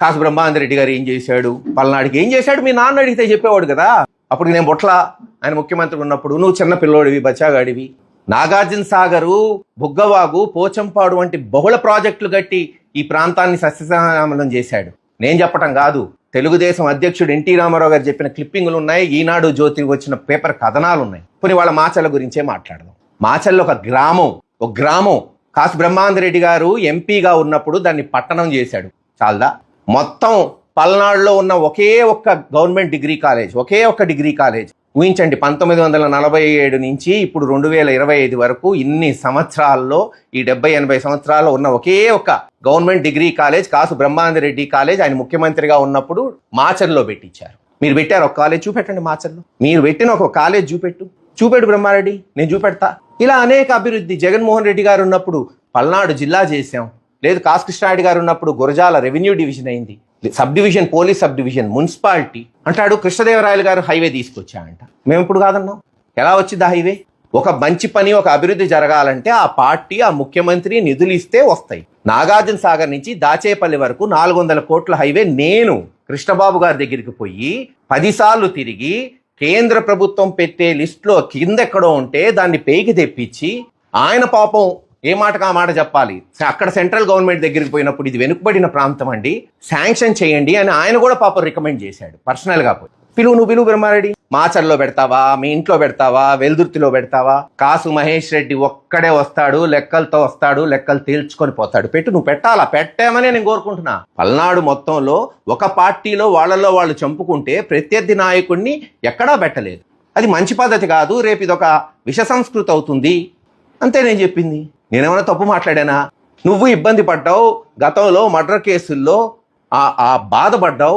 కాసు బ్రహ్మాందరెడ్డి గారు ఏం చేశాడు? పల్నాడికి ఏం చేశాడు? మీ నాన్న అడిగితే చెప్పేవాడు కదా. అప్పుడు నేను బొట్ల ఆయన ముఖ్యమంత్రి ఉన్నప్పుడు నువ్వు చిన్న పిల్లోడివి బచ్చాగాడివి. నాగార్జున సాగరు బుగ్గవాగు పోచంపాడు వంటి బహుళ ప్రాజెక్టులు కట్టి ఈ ప్రాంతాన్ని సస్యశ్యామలం చేశాడు. నేను చెప్పటం కాదు. తెలుగుదేశం అధ్యక్షుడు ఎన్టీ రామారావు గారు చెప్పిన క్లిప్పింగులు ఉన్నాయి. ఈనాడు జ్యోతి వచ్చిన పేపర్ కథనాలు ఉన్నాయి. కొన్ని వాళ్ళ మాచల గురించే మాట్లాడదాం. మాచల్లో ఒక గ్రామం ఒక గ్రామం. కాసు బ్రహ్మాందరెడ్డి గారు ఎంపీగా ఉన్నప్పుడు దాన్ని పట్టణం చేశాడు. చాలదా? మొత్తం పల్నాడులో ఉన్న ఒకే ఒక్క గవర్నమెంట్ డిగ్రీ కాలేజ్ ఒకే ఒక్క డిగ్రీ కాలేజ్ ఊహించండి పంతొమ్మిది వందల నలభై ఏడు నుంచి ఇప్పుడు రెండు వేల ఇరవై ఐదు వరకు ఇన్ని సంవత్సరాల్లో ఈ డెబ్బై ఎనభై సంవత్సరాల్లో ఉన్న ఒకే ఒక్క government degree college Kasu Brahmananda Reddy college ఆయన ముఖ్యమంత్రిగా ఉన్నప్పుడు మాచర్లో పెట్టించారు. మీరు పెట్టారు ఒక కాలేజ్ చూపెట్టండి మాచర్లో. మీరు పెట్టిన ఒక కాలేజ్ చూపెట్టు. చూపెట్టు బ్రహ్మారెడ్డి నేను చూపెడతా. ఇలా అనేక అభివృద్ధి జగన్మోహన్ రెడ్డి గారు ఉన్నప్పుడు పల్నాడు జిల్లా చేశాం. లేదు కాసు కృష్ణారెడ్డి గారు ఉన్నప్పుడు గురజాల రెవెన్యూ డివిజన్ అయింది. Sub division police sub division municipality. అంటాడు కృష్ణదేవరాయలు గారు హైవే తీసుకొచ్చా అంట మేము ఇప్పుడు కాదన్నాం. ఎలా వచ్చింది ఆ హైవే? ఒక మంచి పని ఒక అభివృద్ధి జరగాలంటే ఆ పార్టీ ఆ ముఖ్యమంత్రి నిధులు ఇస్తే వస్తాయి. నాగార్జున సాగర్ నుంచి దాచేపల్లి వరకు నాలుగు వందల కోట్ల హైవే నేను కృష్ణబాబు గారి దగ్గరికి పోయి పదిసార్లు తిరిగి కేంద్ర ప్రభుత్వం పెట్టే లిస్టులో కిందెక్కడో ఉంటే దాన్ని పేకి తెప్పించి ఆయన పాపం ఏ మాటకు ఆ మాట చెప్పాలి? అక్కడ సెంట్రల్ గవర్నమెంట్ దగ్గరికి పోయినప్పుడు ఇది వెనుకబడిన ప్రాంతం అండి. శాంక్షన్ చేయండి అని ఆయన కూడా పాపం రికమెండ్ చేశాడు. పర్సనల్గా పోయి పిలువు నువ్వు పిలువు బ్రహ్మారెడ్డి. మాచర్లో పెడతావా? మీ ఇంట్లో పెడతావా? వెల్దుర్తిలో పెడతావా? కాసు మహేష్ రెడ్డి ఒక్కడే వస్తాడు లెక్కలతో వస్తాడు లెక్కలు తేల్చుకొని పోతాడు. పెట్టు నువ్వు పెట్టాలా? పెట్టామనే నేను కోరుకుంటున్నా. పల్నాడు మొత్తంలో ఒక పార్టీలో వాళ్ళలో వాళ్ళు చంపుకుంటే ప్రత్యర్థి నాయకుడిని ఎక్కడా పెట్టలేదు. అది మంచి పద్ధతి కాదు రేపు ఇదొక విష సంస్కృతి అవుతుంది. అంతే నేను చెప్పింది. నేనేమైనా తప్పు మాట్లాడానా? నువ్వు ఇబ్బంది పడ్డావు గతంలో మర్డర్ కేసుల్లో ఆ ఆ బాధపడ్డావు.